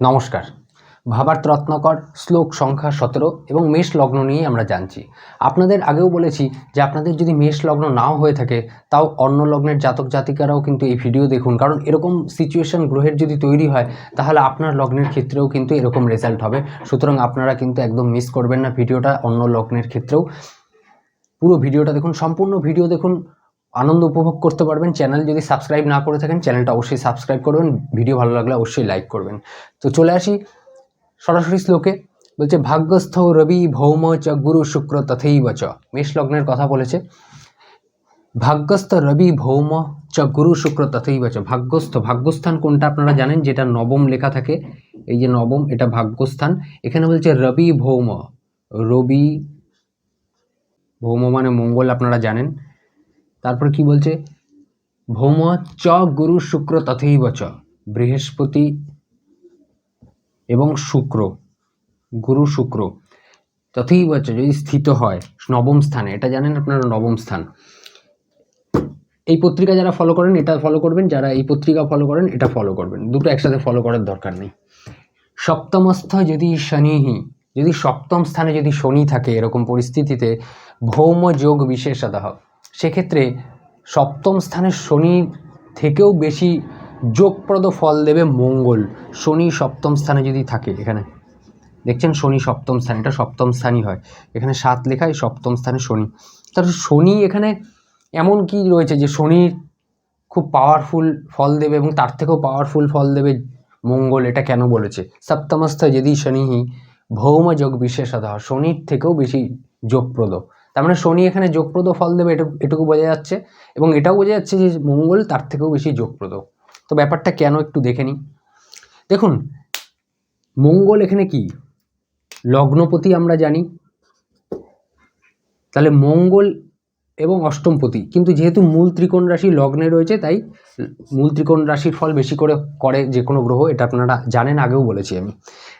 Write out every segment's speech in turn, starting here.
নমস্কার। ভাবার্থ রত্নাকর শ্লোক সংখ্যা সতেরো এবং মেষ লগ্ন নিয়েই আমরা জানছি। আপনাদের আগেও বলেছি যে আপনাদের যদি মেষ লগ্ন নাও হয়ে থাকে, তাও অন্য লগ্নের জাতক জাতিকারাও কিন্তু এই ভিডিও দেখুন। কারণ এরকম সিচুয়েশন গ্রহের যদি তৈরি হয়, তাহলে আপনার লগ্নের ক্ষেত্রেও কিন্তু এরকম রেজাল্ট হবে। সুতরাং আপনারা কিন্তু একদম মিস করবেন না ভিডিওটা অন্য লগ্নের ক্ষেত্রেও। পুরো ভিডিওটা দেখুন, সম্পূর্ণ ভিডিও দেখুন। আনন্দ উপভোগ করতে পারবেন। চ্যানেল যদি সাবস্ক্রাইব না করে থাকেন, চ্যানেলটা অবশ্যই সাবস্ক্রাইব করবেন, ভিডিও ভালো লাগলে অবশ্যই লাইক করবেন। তো চলে আসি সরাসরি শ্লোকে। বলছে, ভাগ্যস্থ রবি ভৌম চ গুরু শুক্র তথৈব চ। মেষ লগ্নের কথা বলেছে। ভাগ্যস্থ রবি ভৌম চ গুরু শুক্র তথৈব চ। ভাগ্যস্থ, ভাগ্যস্থান কোনটা আপনারা জানেন? যেটা নবম লেখা থাকে, এই যে নবম, এটা ভাগ্যস্থান। এখানে বলছে, রবি ভৌম। রবি ভৌম মানে মঙ্গল, আপনারা জানেন। তারপর কি বলছে? ভৌম চ গুরু শুক্র তথৈব চ, বৃহস্পতি এবং শুক্র, গুরু শুক্র তথৈব চ, যদি স্থিত হয়, নবম স্থানে, এটা জানেন আপনারা নবম স্থান। এই পত্রিকা যারা ফলো করেন, এটা ফলো করবেন, যারা এই পত্রিকা ফলো করেন, এটা ফলো করবেন। দুটো একসাথে ফলো করার দরকার নেই। সপ্তমস্থ যদি শনিহি যদি সপ্তম স্থানে যদি শনি থাকে, এরকম পরিস্থিতিতে ভৌম যোগ বিশেষতঃ সেক্ষেত্রে সপ্তম স্থানে শনি থেকেও বেশি যোগপ্রদ ফল দেবে মঙ্গল। শনি সপ্তম স্থানে যদি থাকে এখানে। দেখছেন শনি সপ্তম স্থান, এটা সপ্তম স্থানই হয়। এখানে সাত লেখায় সপ্তম স্থানে শনি। তাহলে শনি এখানে এমন কি রয়েছে যে শনি খুব পাওয়ারফুল ফল দেবে এবং তার থেকেও পাওয়ারফুল ফল দেবে মঙ্গল, এটা কেন বলেছে? সপ্তমস্থ যদি শনিহি ভৌম যোগ বিশেষত শনির থেকেও বেশি যোগপ্রদ। তার মানে শনি এখানে যোগপ্রদ ফল দেবে, এটুকু এটুকু বোঝা যাচ্ছে। এবং এটাও বোঝা যাচ্ছে যে মঙ্গল তার থেকেও বেশি যোগপ্রদ। তো ব্যাপারটা কেন একটু দেখে নিই। দেখুন, মঙ্গল এখানে কি? লগ্নপতি আমরা জানি। তাহলে মঙ্গল এবং অষ্টমপতি। কিন্তু যেহেতু মূল ত্রিকোণ রাশি লগ্নে রয়েছে, তাই মূল ত্রিকোণ রাশির ফল বেশি করে করে যে কোনো গ্রহ, এটা আপনারা জানেন, আগেও বলেছি আমি।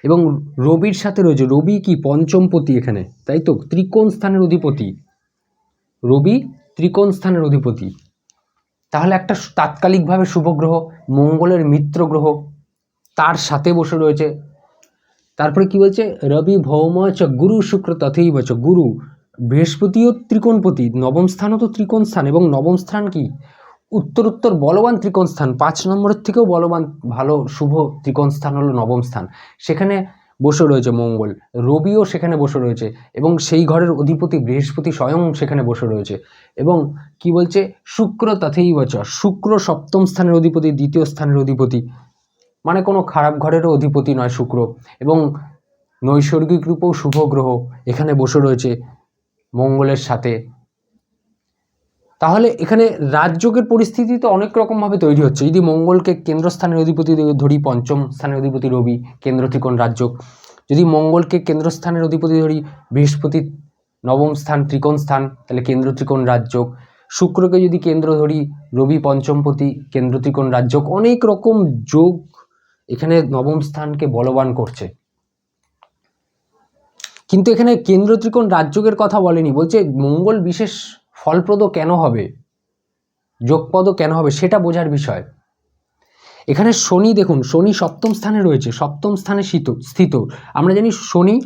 এবং রবির সাথে রয়েছে, রবি কি পঞ্চমপতি এখানে? তাই তো? ত্রিকোণ স্থানের অধিপতি। রবি ত্রিকোণ স্থানের অধিপতি। তাহলে একটা তাৎকালিকভাবে শুভ গ্রহ, মঙ্গলের মিত্র গ্রহ, তার সাথে বসে রয়েছে। তারপরে কি বলছে? রবি ভৌম গুরু শুক্র তথেই বচ গুরু। বৃহস্পতিও ত্রিকোণপতি, নবম স্থানও তো ত্রিকোণ স্থান, এবং নবম স্থান কি? উত্তর উত্তর বলবান ত্রিকোণ স্থান, পাঁচ নম্বরের থেকেও বলবান ভালো, শুভ ত্রিকোণ স্থান হলো নবম স্থান। সেখানে বসে রয়েছে মঙ্গল, রবিও সেখানে বসে রয়েছে, এবং সেই ঘরের অধিপতি বৃহস্পতি স্বয়ং সেখানে বসে রয়েছে। এবং কি বলছে? শুক্র তথেই বচ শুক্র সপ্তম স্থানের অধিপতি, দ্বিতীয় স্থানের অধিপতি। মানে কোনো খারাপ ঘরেরও অধিপতি নয় শুক্র, এবং নৈসর্গিক রূপেও শুভ গ্রহ এখানে বসে রয়েছে। মঙ্গলের সাথে। তাহলে এখানে রাজযোগের পরিস্থিতি তো অনেক রকমভাবে তৈরি হচ্ছে। যদি মঙ্গলকে কেন্দ্রস্থানের অধিপতি ধরি, পঞ্চম স্থানের অধিপতি রবি, কেন্দ্র ত্রিকোণ রাজযোগ। যদি মঙ্গলকে কেন্দ্রস্থানের অধিপতি ধরি, বৃহস্পতি নবম স্থান, ত্রিকোণ স্থান, তাহলে কেন্দ্র ত্রিকোণ রাজযোগ। শুক্রকে যদি কেন্দ্র ধরি, রবি পঞ্চমপতি, কেন্দ্র ত্রিকোণ রাজযোগ। অনেক রকম যোগ এখানে নবম স্থানকে বলবান করছে। কিন্তু এখানে কেন্দ্র ত্রিকোণ রাজযোগের কথা বলেনি, বলছে মঙ্গল বিশেষ ফলপ্রদ কেন হবে? যোগপদ কেন হবে? সেটা বোঝার বিষয়। এখানে শনি দেখুন, শনি সপ্তম স্থানে রয়েছে, সপ্তম স্থানে শীত, স্থিত। আমরা জানি শনি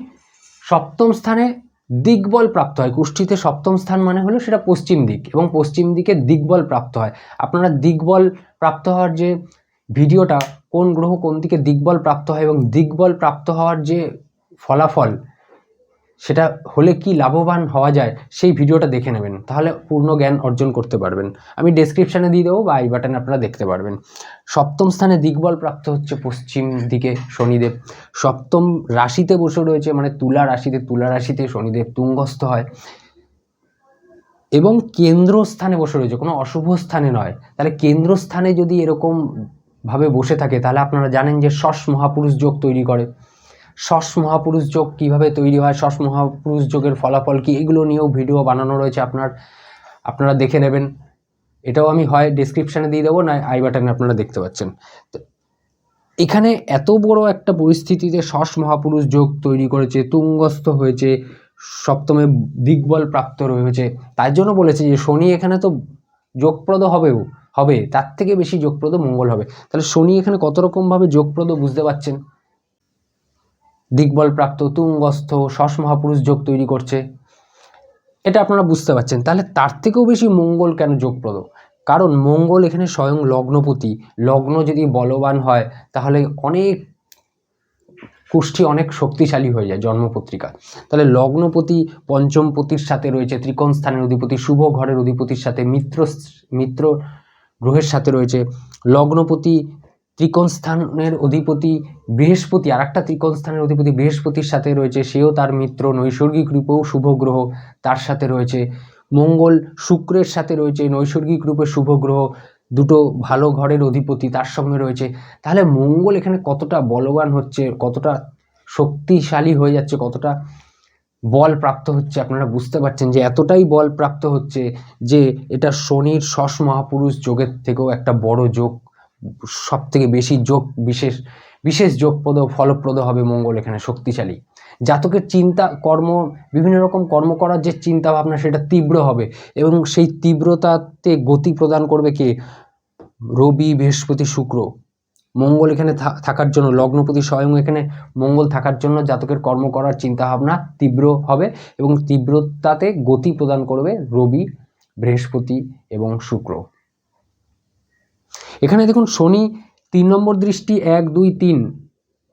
সপ্তম স্থানে দিকবল প্রাপ্ত হয়। কুষ্ঠিতে সপ্তম স্থান মানে হলো সেটা পশ্চিম দিক এবং পশ্চিম দিকে দিকবল প্রাপ্ত হয়। আপনারা দিকবল প্রাপ্ত হওয়ার যে ভিডিওটা, কোন গ্রহ কোন দিকে দিকবল প্রাপ্ত হয় এবং দিকবল প্রাপ্ত হওয়ার যে ফলাফল সেটা হলে কি লাভবান হওয়া যায় সেই ভিডিওটা দেখে নেবেন। তাহলে পূর্ণ জ্ঞান অর্জন করতে পারবেন। আমি ডেসক্রিপশানে দিয়ে দেবো বা আই বাটনে আপনারা দেখতে পারবেন। সপ্তম স্থানে দিকবল প্রাপ্ত হচ্ছে পশ্চিম দিকে শনিদেব। সপ্তম রাশিতে বসে রয়েছে মানে তুলা রাশিতে তুলা রাশিতে শনিদেব তুঙ্গস্থ হয়। এবং কেন্দ্রস্থানে বসে রয়েছে, কোনো অশুভ স্থানে নয়। তাহলে কেন্দ্রস্থানে যদি এরকম ভাবে বসে থাকে, তাহলে আপনারা জানেন যে শশ মহাপুরুষ যোগ তৈরি করে। শশ মহাপুরুষ যোগ কীভাবে তৈরি হয় শশ মহাপুরুষ যোগের ফলাফল কি, এগুলো নিয়েও ভিডিও বানানো রয়েছে, আপনার, আপনারা দেখে নেবেন। এটাও আমি হয় ডিসক্রিপশানে দিয়ে দেবো না আই বাটনে আপনারা দেখতে পাচ্ছেন। তো, এখানে এত বড় একটা পরিস্থিতিতে শশ মহাপুরুষ যোগ তৈরি করেছে, তুঙ্গস্থ হয়েছে, সপ্তমে দিগ্বল প্রাপ্ত রয়েছে। তার জন্য বলেছে যে, শনি এখানে তো যোগপ্রদ হবেও, হবে, তার থেকে বেশি যোগপ্রদ মঙ্গল হবে। তাহলে শনি এখানে কত রকমভাবে যোগপ্রদ বুঝতে পারছেন? দিগ্বলপ্রাপ্ত তুঙ্গস্থ শশ মহাপুরুষ যোগ তৈরি করছে। এটা আপনারা বুঝতে পারছেন। তাহলে তার থেকেও বেশি মঙ্গল কেন যোগপ্রদ? কারণ মঙ্গল এখানে স্বয়ং লগ্নপতি। লগ্ন যদি বলবান হয়, তাহলে অনেক কুষ্ঠি অনেক শক্তিশালী হয়ে যায় জন্মপত্রিকা। তাহলে লগ্নপতি পঞ্চমপতির সাথে রয়েছে ত্রিকোণ স্থানের অধিপতি, শুভ ঘরের অধিপতির সাথে মিত্র মিত্র গ্রহের সাথে রয়েছে। লগ্নপতি ত্রিকোণ স্থানের অধিপতি বৃহস্পতি আর একটা ত্রিকোণ স্থানের অধিপতি বৃহস্পতির সাথে রয়েছে, সেও তার মিত্র, নৈসর্গিক রূপেও শুভ গ্রহ তার সাথে রয়েছে। মঙ্গল শুক্রের সাথে রয়েছে, নৈসর্গিক রূপে শুভ গ্রহ, দুটো ভালো ঘরের অধিপতি তার সঙ্গে রয়েছে। তাহলে মঙ্গল এখানে কতটা বলবান হচ্ছে, কতটা শক্তিশালী হয়ে যাচ্ছে, কতটা বল প্রাপ্ত হচ্ছে, আপনারা বুঝতে পারছেন যে এতটাই বল প্রাপ্ত হচ্ছে যে এটা শনির শশ মহাপুরুষ যোগের থেকেও একটা বড় যোগ সব থেকে বেশি যোগ, বিশেষ বিশেষ যোগপ্রদ ফলপ্রদ হবে মঙ্গল এখানে শক্তিশালী। জাতকের চিন্তা, কর্ম, বিভিন্ন রকম কর্ম করার যে চিন্তা ভাবনা সেটা তীব্র হবে এবং সেই তীব্রতাতে গতি প্রদান করবে কে? রবি, বৃহস্পতি, শুক্র। মঙ্গল এখানে থাকার জন্য, লগ্নপতি স্বয়ং এখানে মঙ্গল থাকার জন্য জাতকের কর্ম করার চিন্তা ভাবনা তীব্র হবে এবং তীব্রতাতে গতি প্রদান করবে রবি, বৃহস্পতি এবং শুক্র। এখানে দেখুন শনি তিন নম্বর দৃষ্টি এক, দুই, তিন।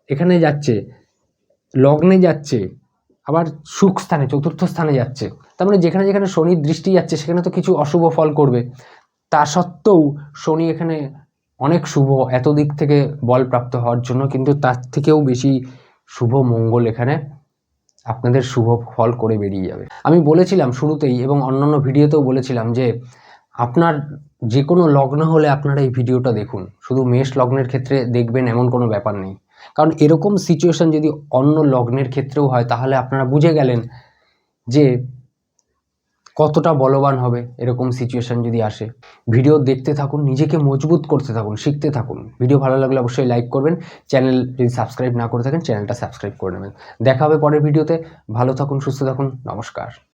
এখানে যাচ্ছে, লগ্নে যাচ্ছে, আবার সুখ স্থানে, চতুর্থ স্থানে যাচ্ছে। তার মানে যেখানে যেখানে শনির দৃষ্টি যাচ্ছে, সেখানে তো কিছু অশুভ ফল করবে। তা সত্ত্বেও শনি এখানে অনেক শুভ, এত দিক থেকে বল প্রাপ্ত হওয়ার জন্য, কিন্তু তার থেকেও বেশি শুভ মঙ্গল এখানে আপনাদের শুভ ফল করে বেরিয়ে যাবে। আমি বলেছিলাম শুরুতেই এবং অন্যান্য ভিডিওতেও বলেছিলাম যে আপনার যে কোনো লগ্ন হলে আপনারা এই ভিডিওটা দেখুন। শুধু মেষ লগ্নের ক্ষেত্রে দেখবেন এমন কোনো ব্যাপার নেই। কারণ এরকম সিচুয়েশন যদি অন্য লগ্নের ক্ষেত্রেও হয়, তাহলে আপনারা বুঝে গেলেন যে কতটা বলবান হবে এরকম সিচুয়েশান যদি আসে। ভিডিও দেখতে থাকুন, নিজেকে মজবুত করতে থাকুন, শিখতে থাকুন। ভিডিও ভালো লাগলে অবশ্যই লাইক করবেন। চ্যানেল যদি সাবস্ক্রাইব না করে থাকেন চ্যানেলটা সাবস্ক্রাইব করে নেবেন। দেখা হবে পরের ভিডিওতে। ভালো থাকুন, সুস্থ থাকুন। নমস্কার।